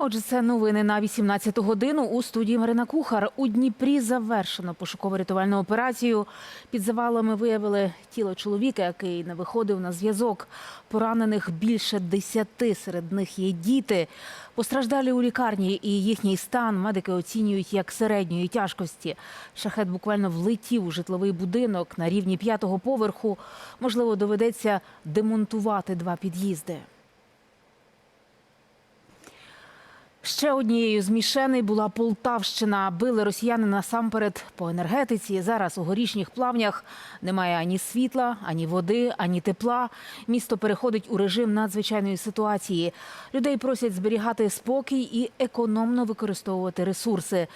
Отже, це новини на 18 годину у студії Марина Кухар. У Дніпрі завершено пошуково-рятувальну операцію. Під завалами виявили тіло чоловіка, який не виходив на зв'язок. Поранених більше десяти, серед них є діти. Постраждалі у лікарні і їхній стан медики оцінюють як середньої тяжкості. Шахет буквально влетів у житловий будинок на рівні п'ятого поверху. Можливо, доведеться демонтувати два під'їзди. Ще однією з мішеней була Полтавщина. Били росіяни насамперед по енергетиці. Зараз у горішніх плавнях немає ані світла, ані води, ані тепла. Місто переходить у режим надзвичайної ситуації. Людей просять зберігати спокій і економно використовувати ресурси.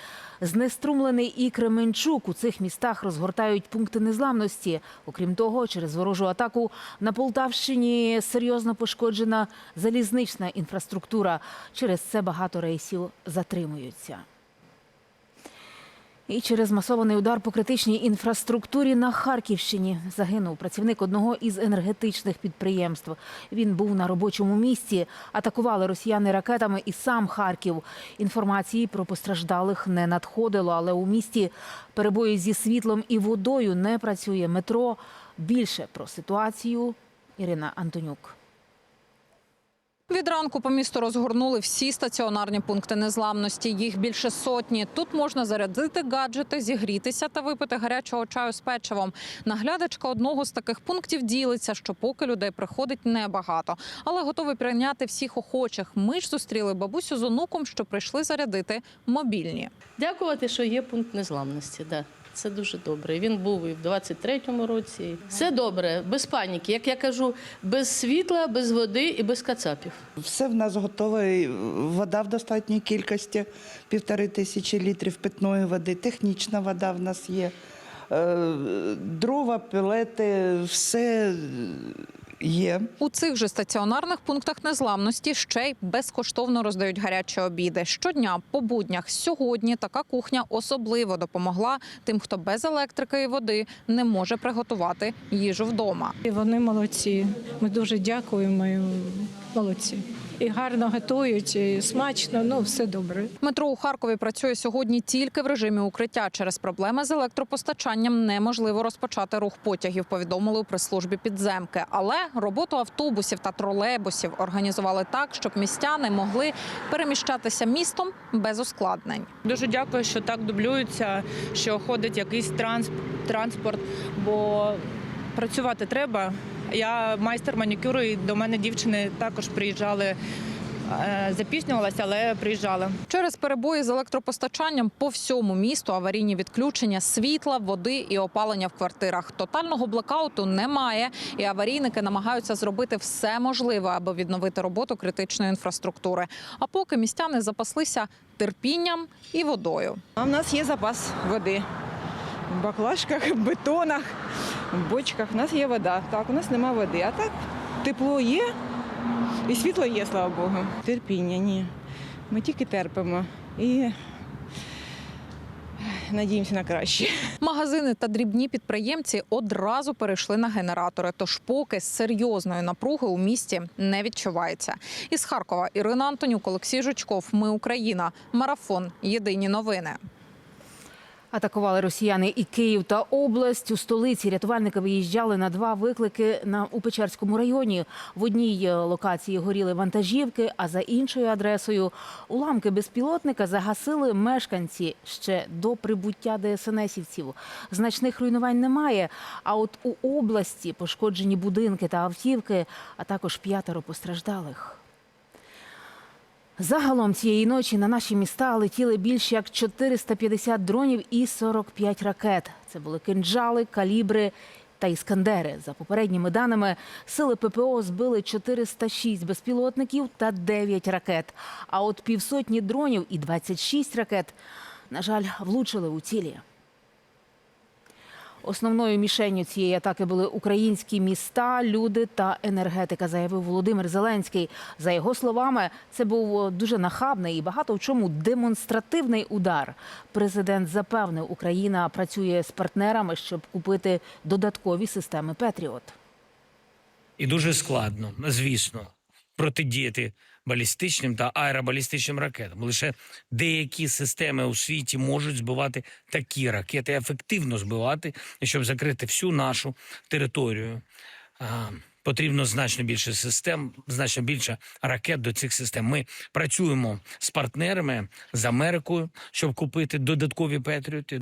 Знеструмлений і Кременчук у цих містах розгортають пункти незламності. Окрім того, через ворожу атаку на Полтавщині серйозно пошкоджена залізнична інфраструктура. Через це багато рейсів затримуються. І через масований удар по критичній інфраструктурі на Харківщині загинув працівник одного із енергетичних підприємств. Він був на робочому місці. Атакували росіяни ракетами і сам Харків. Інформації про постраждалих не надходило, але у місті перебої зі світлом і водою не працює метро. Більше про ситуацію Ірина Антонюк. Від ранку по місту розгорнули всі стаціонарні пункти незламності. Їх більше сотні. Тут можна зарядити гаджети, зігрітися та випити гарячого чаю з печивом. Наглядачка одного з таких пунктів ділиться, що поки людей приходить небагато, але готові прийняти всіх охочих. Ми ж зустріли бабусю з онуком, що прийшли зарядити мобільні. Дякувати, що є пункт незламності. Да. Це дуже добре. Він був і в 23-му році. Все добре, без паніки. Як я кажу, без світла, без води і без кацапів. Все в нас готове. Вода в достатній кількості, півтори тисячі літрів питної води, технічна вода в нас є, е, дрова, пілети, все є. У цих же стаціонарних пунктах незламності ще й безкоштовно роздають гарячі обіди. Щодня по буднях сьогодні така кухня особливо допомогла тим, хто без електрики і води не може приготувати їжу вдома. І Вони молодці. Ми дуже дякуємо. Молодці. І гарно готують, і смачно, ну все добре. Метро у Харкові працює сьогодні тільки в режимі укриття. Через проблеми з електропостачанням неможливо розпочати рух потягів. Повідомили у прес-службі підземки. Але роботу автобусів та тролейбусів організували так, щоб містяни могли переміщатися містом без ускладнень. Дуже дякую, що так дублюється, що ходить якийсь транс- транспорт, бо працювати треба. Я майстер манікюру, і до мене дівчини також приїжджали. Е, Запізнювалася, але приїжджали. Через перебої з електропостачанням по всьому місту аварійні відключення світла, води і опалення в квартирах. Тотального блекауту немає, і аварійники намагаються зробити все можливе, аби відновити роботу критичної інфраструктури. А поки містяни запаслися терпінням і водою. А в нас є запас води. Баклажках, бетонах, в бочках. У нас є вода. Так, у нас нема води. А так тепло є і світло є, слава Богу. Терпіння, ні. Ми тільки терпимо і надіємося на краще. Магазини та дрібні підприємці одразу перейшли на генератори. Тож поки серйозної напруги у місті не відчувається. Із Харкова Ірина Антонюк, Олексій Жучков. Ми Україна. Марафон. Єдині новини. Атакували росіяни і Київ та область. У столиці рятувальники виїжджали на два виклики на у Печерському районі. В одній локації горіли вантажівки, а за іншою адресою уламки безпілотника загасили мешканці ще до прибуття ДСНСівців. Значних руйнувань немає. А от у області пошкоджені будинки та автівки, а також п'ятеро постраждалих. Загалом цієї ночі на наші міста летіли більше як 450 дронів і 45 ракет. Це були кинджали, калібри та іскандери. За попередніми даними, сили ППО збили 406 безпілотників та 9 ракет. А от півсотні дронів і 26 ракет, на жаль, влучили у цілі. Основною мішенню цієї атаки були українські міста, люди та енергетика, заявив Володимир Зеленський. За його словами, це був дуже нахабний і багато в чому демонстративний удар. Президент запевнив, Україна працює з партнерами, щоб купити додаткові системи Петріот. І дуже складно, звісно, протидіяти балістичним та аеробалістичним ракетам. Лише деякі системи у світі можуть збивати такі ракети, ефективно збивати, щоб закрити всю нашу територію. Потрібно значно більше систем, значно більше ракет до цих систем. Ми працюємо з партнерами з Америкою, щоб купити додаткові петріоти,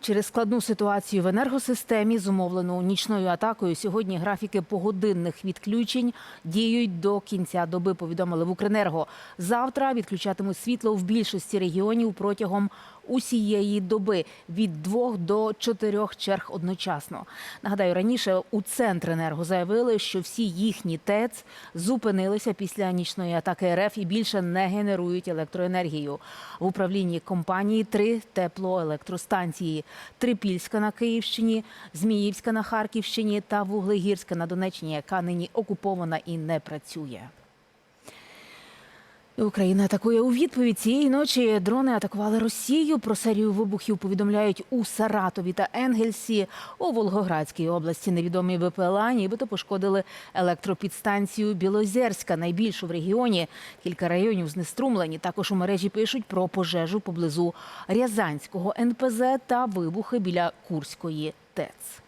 Через складну ситуацію в енергосистемі, зумовлену нічною атакою, сьогодні графіки погодинних відключень діють до кінця доби. Повідомили в Укренерго. Завтра відключатимуть світло в більшості регіонів протягом усієї доби від двох до чотирьох черг одночасно. Нагадаю, раніше у Центренерго заявили, що всі їхні ТЕЦ зупинилися після нічної атаки РФ і більше не генерують електроенергію. В управлінні компанії три теплоелектростанції: Трипільська на Київщині, Зміївська на Харківщині та Вуглегірська на Донеччині, яка нині окупована і не працює. Україна атакує у відповідь цієї ночі. Дрони атакували Росію. Про серію вибухів повідомляють у Саратові та Енгельсі. У Волгоградській області невідомі БПЛА нібито пошкодили електропідстанцію Білозерська, найбільшу в регіоні. Кілька районів знеструмлені. Також у мережі пишуть про пожежу поблизу Рязанського НПЗ та вибухи біля Курської ТЕЦ.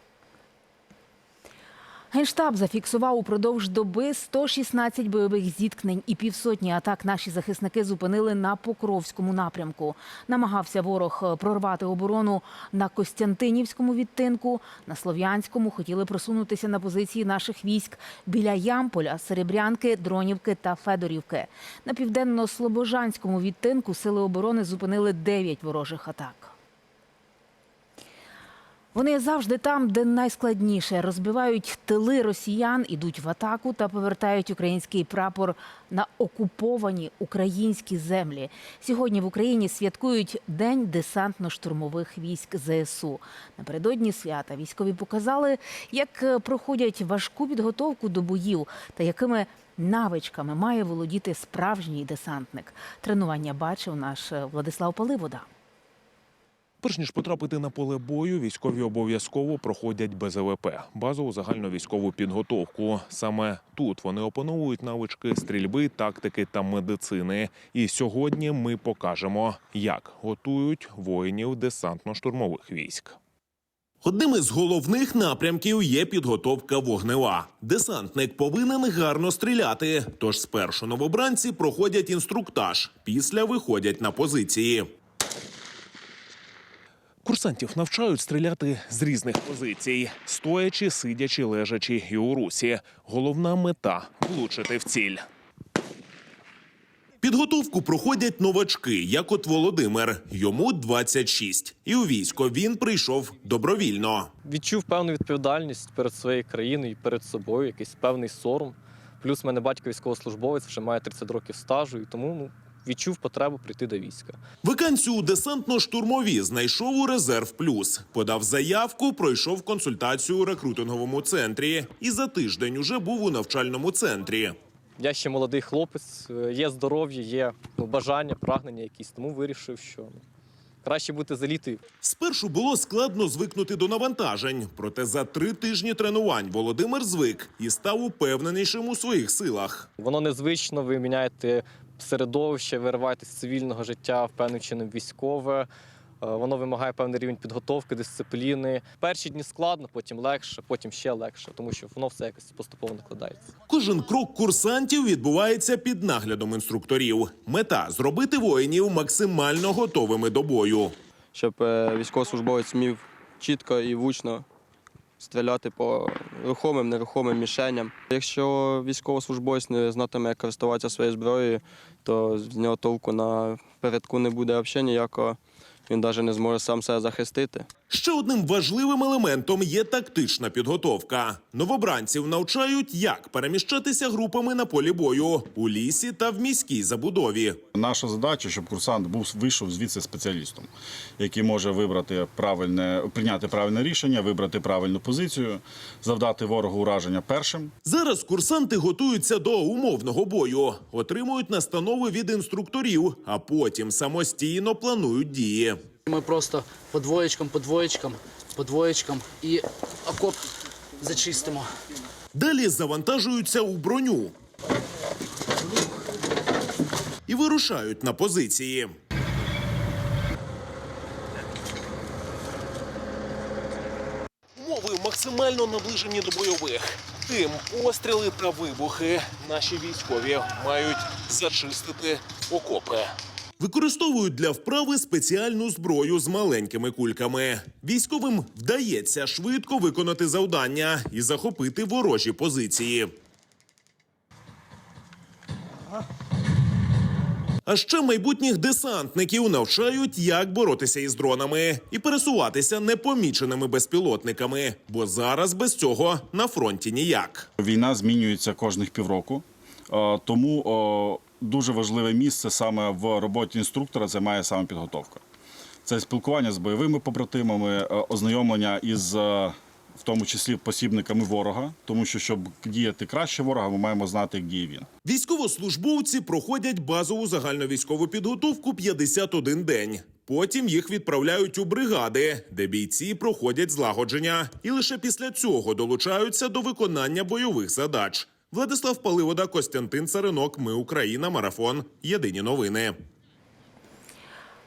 Генштаб зафіксував упродовж доби 116 бойових зіткнень і півсотні атак наші захисники зупинили на Покровському напрямку. Намагався ворог е, прорвати оборону на Костянтинівському відтинку. На Слов'янському хотіли просунутися на позиції наших військ біля Ямполя, Серебрянки, Дронівки та Федорівки. На південно-слобожанському відтинку сили оборони зупинили 9 ворожих атак. Вони завжди там, де найскладніше, розбивають тили росіян, ідуть в атаку та повертають український прапор на окуповані українські землі. Сьогодні в Україні святкують День десантно-штурмових військ ЗСУ. Напередодні свята військові показали, як проходять важку підготовку до боїв та якими навичками має володіти справжній десантник. Тренування бачив наш Владислав Паливода. Перш ніж потрапити на поле бою, військові обов'язково проходять БЗВП – базову загальновійськову підготовку. Саме тут вони опановують навички стрільби, тактики та медицини. І сьогодні ми покажемо, як готують воїнів десантно-штурмових військ. Одним із головних напрямків є підготовка вогнева. Десантник повинен гарно стріляти. Тож спершу новобранці проходять інструктаж, після виходять на позиції. Курсантів навчають стріляти з різних позицій: стоячи, сидячи, лежачи і у русі. Головна мета влучити в ціль. Підготовку проходять новачки, як от Володимир. Йому 26. І у військо він прийшов добровільно. відчув певну відповідальність перед своєю країною і перед собою, якийсь певний сором. Плюс в мене батько військовослужбовець, вже має 30 років стажу, і тому ну, відчув потребу прийти до війська. Вакансію у десантно-штурмові знайшов у резерв плюс. Подав заявку, пройшов консультацію у рекрутинговому центрі. І за тиждень уже був у навчальному центрі. Я ще молодий хлопець, е, є здоров'я, є ну, бажання, прагнення якісь, тому вирішив, що ну, краще бути за літою. Спершу було складно звикнути до навантажень, проте за три тижні тренувань Володимир звик і став упевненішим у своїх силах. Воно незвично, ви міняєте середовище, вириваєтесь з цивільного життя в певним чином військове. Е, Воно вимагає певний рівень підготовки, дисципліни. Перші дні складно, потім легше, потім ще легше, тому що воно все якось поступово накладається. Кожен крок курсантів відбувається під наглядом інструкторів. Мета зробити воїнів максимально готовими до бою. щоб е, військовослужбовець вмів чітко і влучно стріляти по рухомим, нерухомим мішеням. Якщо військовослужбовець не знатиме, як користуватися своєю зброєю, то з нього толку на передку не буде взагалі ніякого. Він навіть не зможе сам себе захистити. Ще одним важливим елементом є тактична підготовка. Новобранців навчають, як переміщатися групами на полі бою у лісі та в міській забудові. Наша задача, щоб курсант був вийшов звідси спеціалістом, який може вибрати правильне, прийняти правильне рішення, вибрати правильну позицію, завдати ворогу ураження першим. Зараз курсанти готуються до умовного бою, отримують настанови від інструкторів, а потім самостійно планують дії. Ми просто по двоєчкам, по двоєчкам, по двоєчкам і окоп зачистимо. Далі завантажуються у броню і вирушають на позиції. Умови максимально наближені до бойових. Тим постріли та вибухи наші військові мають зачистити окопи. Використовують для вправи спеціальну зброю з маленькими кульками. Військовим вдається швидко виконати завдання і захопити ворожі позиції. А ще майбутніх десантників навчають, як боротися із дронами і пересуватися непоміченими безпілотниками, бо зараз без цього на фронті ніяк. Війна змінюється кожних півроку, е, тому дуже важливе місце саме в роботі інструктора займає саме підготовка. Це спілкування з бойовими побратимами, е, ознайомлення із. е, В тому числі посібниками ворога, тому що щоб діяти краще ворога, ми маємо знати, як діє він. Військовослужбовці проходять базову загальновійськову підготовку 51 день. Потім їх відправляють у бригади, де бійці проходять злагодження, і лише після цього долучаються до виконання бойових задач. Владислав Паливода, Костянтин Царинок. Ми Україна. Марафон. Єдині новини.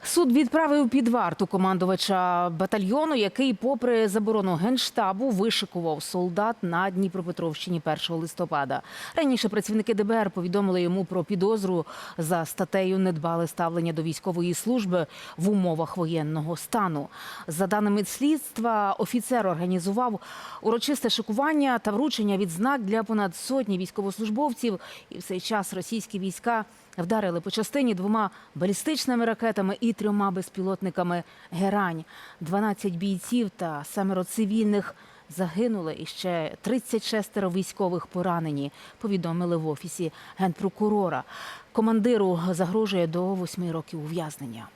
Суд відправив під варту командувача батальйону, який, попри заборону генштабу, вишикував солдат на Дніпропетровщині 1 листопада. Раніше працівники ДБР повідомили йому про підозру за статтею недбале ставлення до військової служби в умовах воєнного стану. За даними слідства, офіцер організував урочисте шикування та вручення відзнак для понад сотні військовослужбовців. І в цей час російські війська вдарили по частині двома балістичними ракетами і трьома безпілотниками «Герань». 12 бійців та семеро цивільних загинули і ще 36 військових поранені, повідомили в офісі генпрокурора. Командиру загрожує до 8 років ув'язнення.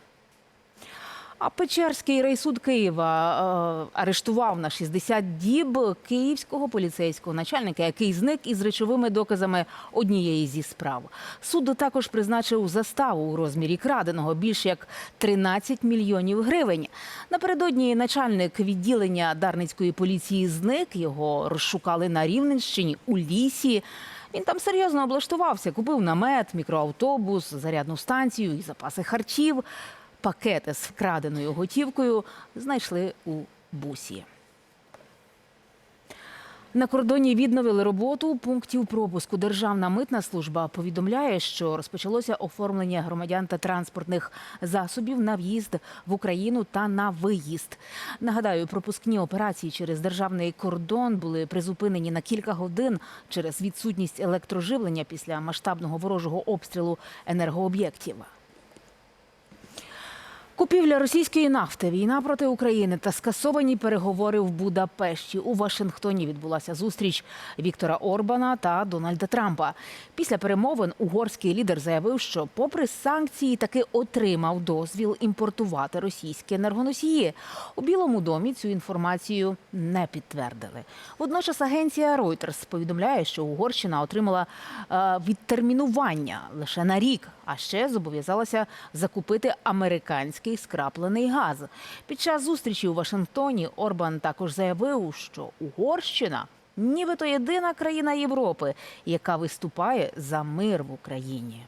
А Печерський райсуд Києва е, арештував на 60 діб київського поліцейського начальника, який зник із речовими доказами однієї зі справ. Суд також призначив заставу у розмірі краденого більш як 13 мільйонів гривень. Напередодні начальник відділення Дарницької поліції зник. Його розшукали на Рівненщині у лісі. Він там серйозно облаштувався, купив намет, мікроавтобус, зарядну станцію і запаси харчів. Пакети з вкраденою готівкою знайшли у бусі. На кордоні відновили роботу пунктів пропуску. Державна митна служба повідомляє, що розпочалося оформлення громадян та транспортних засобів на в'їзд в Україну та на виїзд. Нагадаю, пропускні операції через державний кордон були призупинені на кілька годин через відсутність електроживлення після масштабного ворожого обстрілу енергооб'єктів. Купівля російської нафти, війна проти України та скасовані переговори в Будапешті. У Вашингтоні відбулася зустріч Віктора Орбана та Дональда Трампа. Після перемовин угорський лідер заявив, що, попри санкції, таки отримав дозвіл імпортувати російські енергоносії. У Білому домі цю інформацію не підтвердили. Водночас агенція Reuters повідомляє, що Угорщина отримала е, відтермінування лише на рік, а ще зобов'язалася закупити американський скраплений газ. Під час зустрічі у Вашингтоні Орбан також заявив, що Угорщина нібито єдина країна Європи, яка виступає за мир в Україні.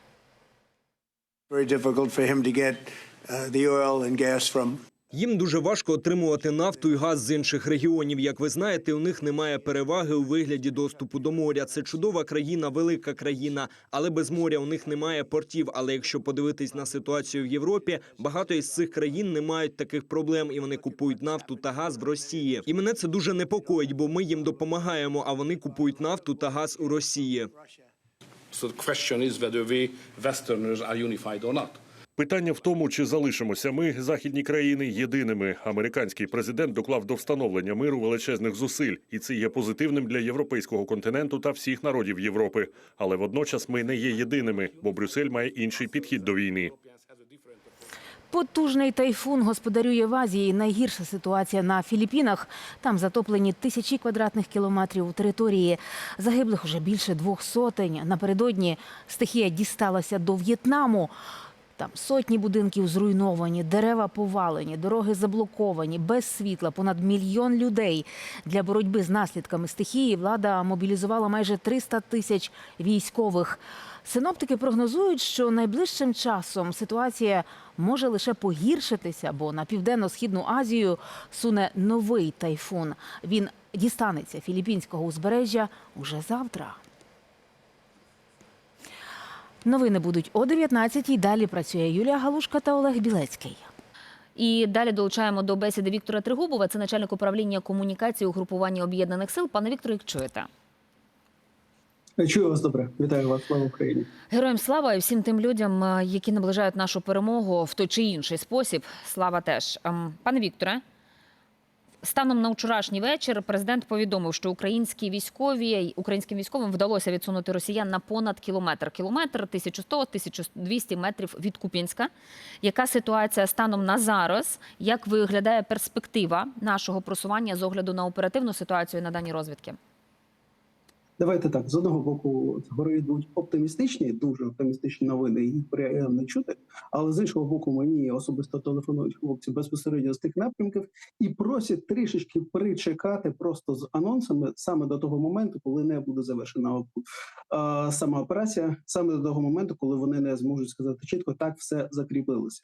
Їм дуже важко отримувати нафту і газ з інших регіонів. Як ви знаєте, у них немає переваги у вигляді доступу до моря. Це чудова країна, велика країна, але без моря у них немає портів. Але якщо подивитись на ситуацію в Європі, багато із цих країн не мають таких проблем, і вони купують нафту та газ в Росії. І мене це дуже непокоїть, бо ми їм допомагаємо, а вони купують нафту та газ у Росії. So the question is whether we Westerners are unified or not. Питання в тому, чи залишимося ми, західні країни, єдиними. Американський президент доклав до встановлення миру величезних зусиль, і це є позитивним для європейського континенту та всіх народів Європи. Але водночас ми не є єдиними, бо Брюссель має інший підхід до війни. Потужний тайфун господарює в Азії. Найгірша ситуація на Філіппінах. Там затоплені тисячі квадратних кілометрів території. Загиблих уже більше двох сотень. Напередодні стихія дісталася до В'єтнаму. Там сотні будинків зруйновані, дерева повалені, дороги заблоковані, без світла, понад мільйон людей. Для боротьби з наслідками стихії влада мобілізувала майже 300 тисяч військових. Синоптики прогнозують, що найближчим часом ситуація може лише погіршитися, бо на південно-східну Азію суне новий тайфун. Він дістанеться філіппінського узбережжя уже завтра. Новини будуть о 19-й. Далі працює Юлія Галушка та Олег Білецький. І далі долучаємо до бесіди Віктора Тригубова. Це начальник управління комунікації угрупування об'єднаних сил. Пане Вікторе, як чуєте? Чую вас добре. Вітаю вас, слава Україні. Героям слава і всім тим людям, е, які наближають нашу перемогу в той чи інший спосіб. Слава теж. Ем, Пане Вікторе, станом на вчорашній вечір президент повідомив, що українські військові українським військовим вдалося відсунути росіян на понад кілометр. Кілометр 1100-1200 метрів від Куп'янська. Яка ситуація станом на зараз? Як виглядає перспектива нашого просування з огляду на оперативну ситуацію на дані розвідки? Давайте так. З одного боку, згори йдуть оптимістичні, дуже оптимістичні новини, їх приємно чути. Але з іншого боку, мені особисто телефонують хлопці безпосередньо з тих напрямків і просять трішечки причекати просто з анонсами саме до того моменту, коли не буде завершена сама операція, саме до того моменту, коли вони не зможуть сказати чітко, так все закріпилося.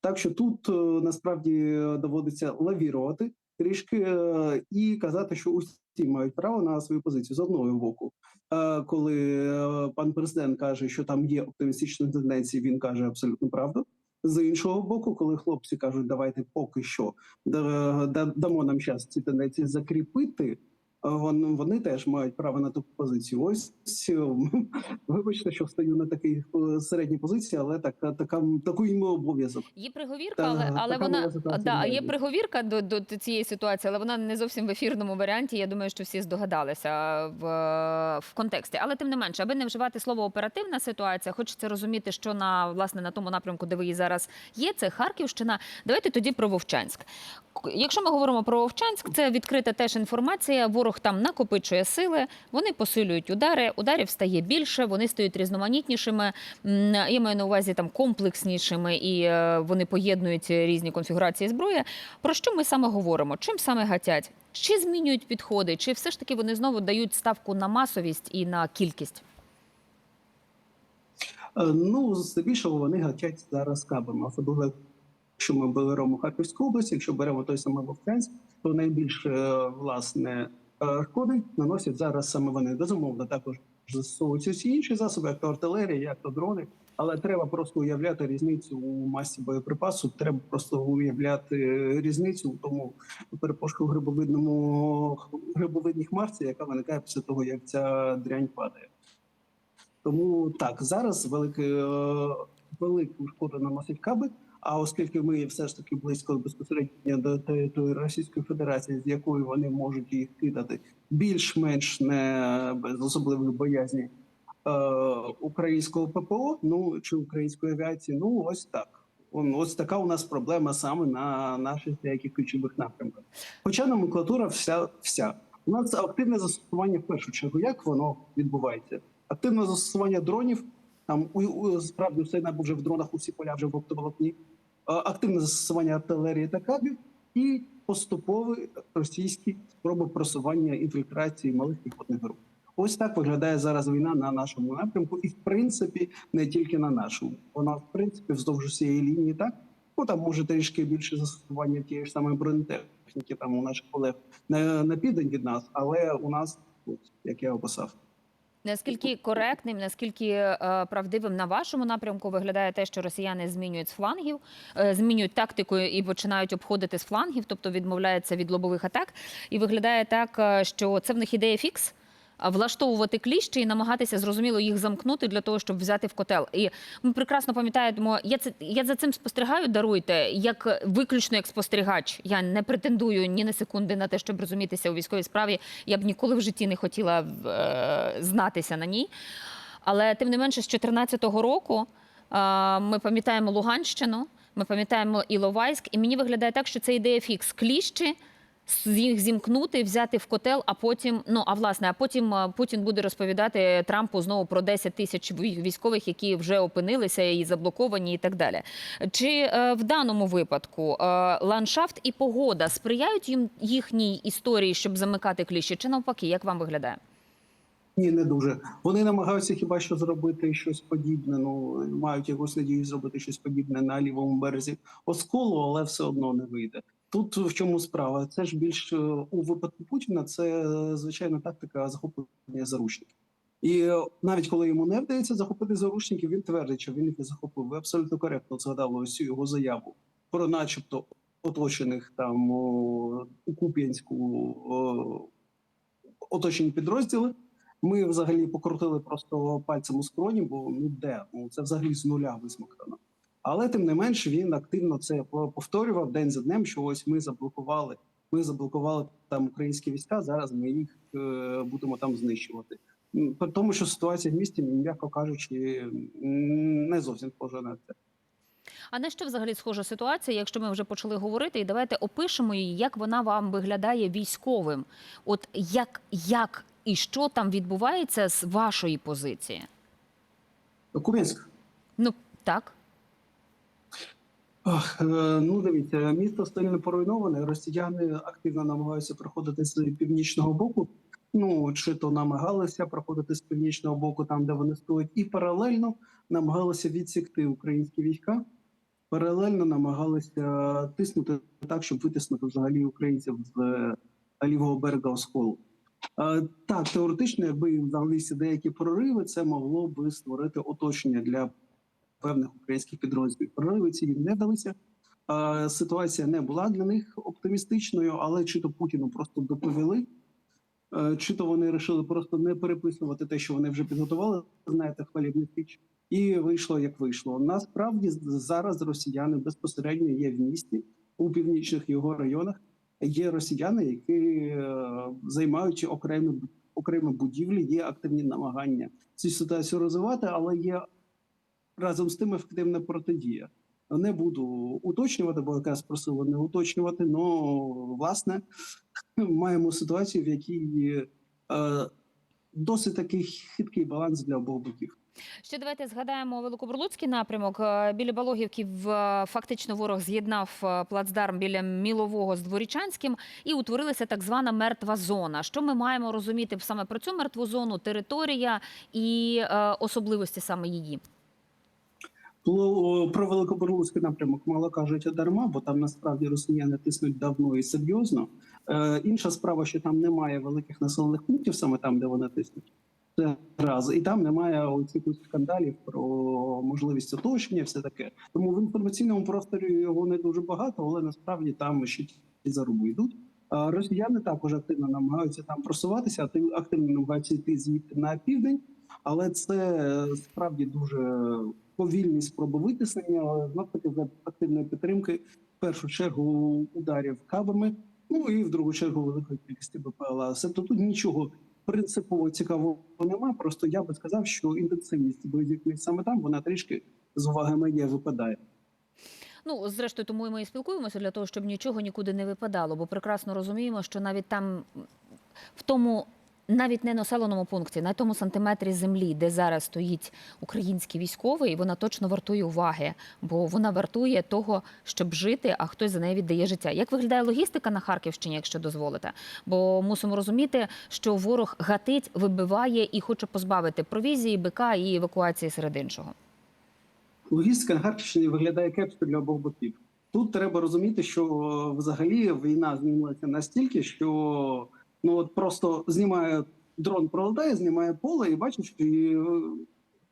Так що тут е, насправді доводиться лавірувати трішки е, і казати, що усі мають право на свою позицію з одного боку. Е, Коли е, пан президент каже, що там є оптимістичні тенденції, він каже абсолютно правду. З іншого боку, коли хлопці кажуть, давайте поки що да- да- дамо нам час ці тенденції закріпити. Е, Вони, теж мають право на ту позицію. Ось е, вибачте, що встаю на такій е, середній позиції, але така така такий ми обов'язок. Є приговірка, Та, але, але вона да, є приговірка до, до цієї ситуації, але вона не зовсім в ефірному варіанті. Я думаю, що всі здогадалися в, в контексті. Але тим не менше, аби не вживати слово оперативна ситуація, хочеться розуміти, що на власне на тому напрямку, де ви її зараз є, це Харківщина. Давайте тоді про Вовчанськ. Якщо ми говоримо про Вовчанськ, це відкрита теж інформація. Ворог там накопичує сили, вони посилюють удари. Ударів стає більше, вони стають різноманітнішими. Я маю на увазі там комплекснішими і е, вони поєднують різні конфігурації зброї. Про що ми саме говоримо? Чим саме гатять? Чи змінюють підходи, чи все ж таки вони знову дають ставку на масовість і на кількість? Е, Ну, здебільшого вони гатять зараз кабами. Якщо ми беремо Харківську область, якщо беремо той самий Вовчанськ, то найбільше е, власне е, шкоди наносять зараз саме вони. Безумовно, також застосовуються всі інші засоби, як то артилерія, як то дрони. Але треба просто уявляти різницю у масі боєприпасу. Треба просто уявляти різницю у тому перепошку грибовидному грибовидній хмарці, яка виникає після того, як ця дрянь падає. Тому так зараз велике, е, велику шкоду наносять каби. А оскільки ми все ж таки близько безпосередньо до території Російської Федерації, з якої вони можуть їх кидати більш-менш не без особливої боязні е, українського ППО, ну чи української авіації, ну ось так. Он- Ось така у нас проблема саме на наших деяких ключових напрямках. Хоча номенклатура вся вся. У нас активне застосування в першу чергу. Як воно відбувається? Активне застосування дронів. Там у, у справді все вже в дронах, усі поля вже в оптоволокні. Е, Активне застосування артилерії та кабів і поступові російські спроби просування інфільтрації малих піхотних груп. Ось так виглядає зараз війна на нашому напрямку, і в принципі не тільки на нашому. Вона в принципі вздовж усієї лінії так. Ну там може трішки більше застосування тієї ж самої бронетехніки, там у наших колег на, на південь від нас, але у нас, як я описав. Наскільки коректним, наскільки е, правдивим на вашому напрямку виглядає те, що росіяни змінюють з флангів, е, змінюють тактику і починають обходити з флангів, тобто відмовляються від лобових атак. І виглядає так, е, що це в них ідея фікс. А, влаштовувати кліщі і намагатися зрозуміло їх замкнути для того, щоб взяти в котел. І ми прекрасно пам'ятаємо, я це я за цим спостерігаю. Даруйте як виключно як спостерігач. Я не претендую ні на секунди на те, щоб розумітися у військовій справі. Я б ніколи в житті не хотіла е, знатися на ній. Але тим не менше, з 2014 року е, ми пам'ятаємо Луганщину, ми пам'ятаємо Іловайськ, і мені виглядає так, що це ідея фікс. Кліщі їх зімкнути, взяти в котел, а потім, ну а власне, а потім е, Путін буде розповідати Трампу знову про 10 тисяч військових, які вже опинилися і заблоковані, і так далі. Чи е, в даному випадку е, ландшафт і погода сприяють їм їхній історії, щоб замикати кліщі? Чи навпаки, як вам виглядає? Ні, не дуже. Вони намагаються хіба що зробити щось подібне. Ну мають якусь надію зробити щось подібне на лівому березі осколу, але все одно не вийде. Тут в чому справа? Це ж більш е, у випадку Путіна, це е, звичайна тактика захоплення заручників. І е, навіть коли йому не вдається захопити заручників, він твердить, що він їх захопив. Ви абсолютно коректно згадали цю його заяву про, начебто, оточених там о, у Куп'янську оточені підрозділи. Ми взагалі покрутили просто пальцем у скроні, бо ну де? Ну це взагалі з нуля висмоктано. Але тим не менш він активно це повторював день за днем, що ось ми заблокували. Ми заблокували там українські війська. Зараз ми їх е, будемо там знищувати. При тому, що ситуація в місті, м'яко кажучи, не зовсім схожа на це. А на що взагалі схожа ситуація, якщо ми вже почали говорити, і давайте опишемо її, як вона вам виглядає військовим. От як, як і що там відбувається з вашої позиції? Кум'янськ. Ну так. Е, ну дивіться, місто сильно поруйноване. Росіяни активно намагаються проходити з північного боку. Ну чи то намагалися проходити з північного боку, там де вони стоять, і паралельно намагалися відсікти українські війська. Паралельно намагалися тиснути так, щоб витиснути взагалі українців з е, лівого берега Осколу. Е, Так, теоретично, якби вдалися деякі прориви, це могло би створити оточення для певних українських підрозділів. Прориви ці їм не вдалися. Ситуація не була для них оптимістичною, але чи то Путіну просто доповіли, е, чи то вони вирішили просто не переписувати те, що вони вже підготували, знаєте, хвалібний спіч. І вийшло як вийшло. Насправді зараз росіяни безпосередньо є в місті у північних його районах. Є росіяни, які е, займають окремі окремі будівлі, є активні намагання цю ситуацію розвивати, але є разом з тим ефективна протидія. Не буду уточнювати, бо якраз просили не уточнювати. Ну власне маємо ситуацію, в якій е, досить такий хиткий баланс для обох боків. Ще давайте згадаємо Великобурлуцький напрямок. Е, Біля Балогівки е, фактично ворог з'єднав плацдарм біля Мілового з Дворічанським і утворилася так звана мертва зона. Що ми маємо розуміти саме про цю мертву зону, територія і особливості саме її? Про, Великобурлуцький напрямок мало кажуть дарма, бо там насправді росіяни тиснуть давно і серйозно. Е, інша справа, що там немає великих населених пунктів, саме там, де вони тиснуть. Це раз, і там немає оцих скандалів про можливість оточення, все таке. Тому в інформаційному просторі його не дуже багато, але насправді там ще ті заруби йдуть. А росіяни також активно намагаються там просуватися, активно намагаються йти звідти на південь, але це е, справді дуже повільні спроби витиснення. За активної підтримки, в першу чергу ударів кабами, ну і в другу чергу великої кількості БПЛА. Тобто тут нічого принципово цікавого немає. Просто я би сказав, що інтенсивність бойових саме там вона трішки з уваги медіа випадає. Ну, зрештою, тому і ми і спілкуємося для того, щоб нічого нікуди не випадало, бо прекрасно розуміємо, що навіть там в тому. Навіть не населеному пункті, на тому сантиметрі землі, де зараз стоїть український військовий, вона точно вартує уваги, бо вона вартує того, щоб жити, а хтось за неї віддає життя. Як виглядає логістика на Харківщині, якщо дозволите? Бо мусимо розуміти, що ворог гатить, вибиває і хоче позбавити провізії, бика і евакуації серед іншого. Логістика на Харківщині виглядає кепсько для обох боків. Тут треба розуміти, що е, взагалі війна змінилася настільки, що ну от просто знімає дрон, пролетає, знімає поле і бачиш, і, е,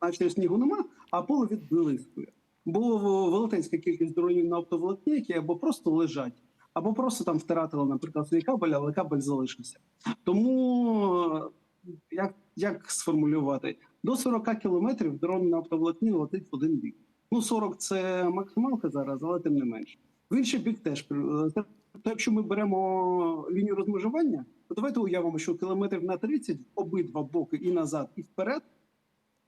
наче снігу нема, а поле відблискує. Бо велетенська кількість дронів на оптоволокні, які або просто лежать, або просто там втратили, наприклад, свій кабель, але кабель залишився. Тому е, як, як сформулювати? До 40 кілометрів дрон на оптоволокні летить в один бік. Ну, 40 – це максималка зараз, але тим не менше. В інший бік теж. Е, Тобто, якщо ми беремо лінію розмежування, то давайте уявимо, що кілометрів на 30 в обидва боки і назад, і вперед,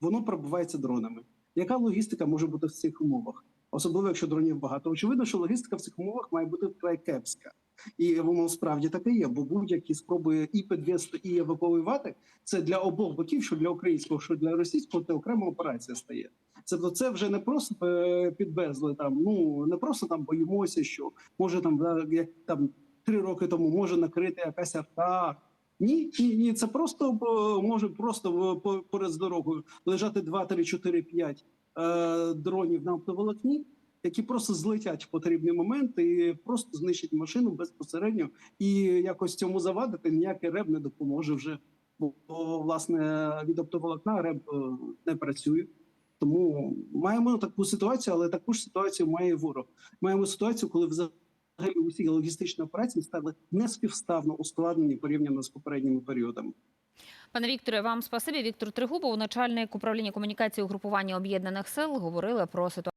воно пробивається дронами. Яка логістика може бути в цих умовах? Особливо, якщо дронів багато. Очевидно, що логістика в цих умовах має бути вкрай кепська. І воно справді таке є, бо будь-які спроби і підвести, і евакуювати це для обох боків, що для українського, що для російського, це окрема операція стає. Тобто це вже не просто е, підвезли там. Ну не просто там боїмося, що може там як там три роки тому може накрити якась арта. Ні, ні, ні, це просто е, може просто в- поряд з дорогою лежати 2, 3, 4, 5 е, дронів на які просто злетять в потрібний момент і просто знищать машину безпосередньо. І якось цьому завадити ніякий реб не допоможе вже. Бо власне від оптоволокна реб е, не працює. Тому маємо таку ситуацію, але таку ж ситуацію має ворог. Маємо ситуацію, коли взагалі усі логістичні операції стали неспівставно ускладнені порівняно з попередніми періодами. Пане Вікторе, вам спасибі. Віктор Тригубов, начальник управління комунікації угрупування об'єднаних сил, говорили про ситуацію.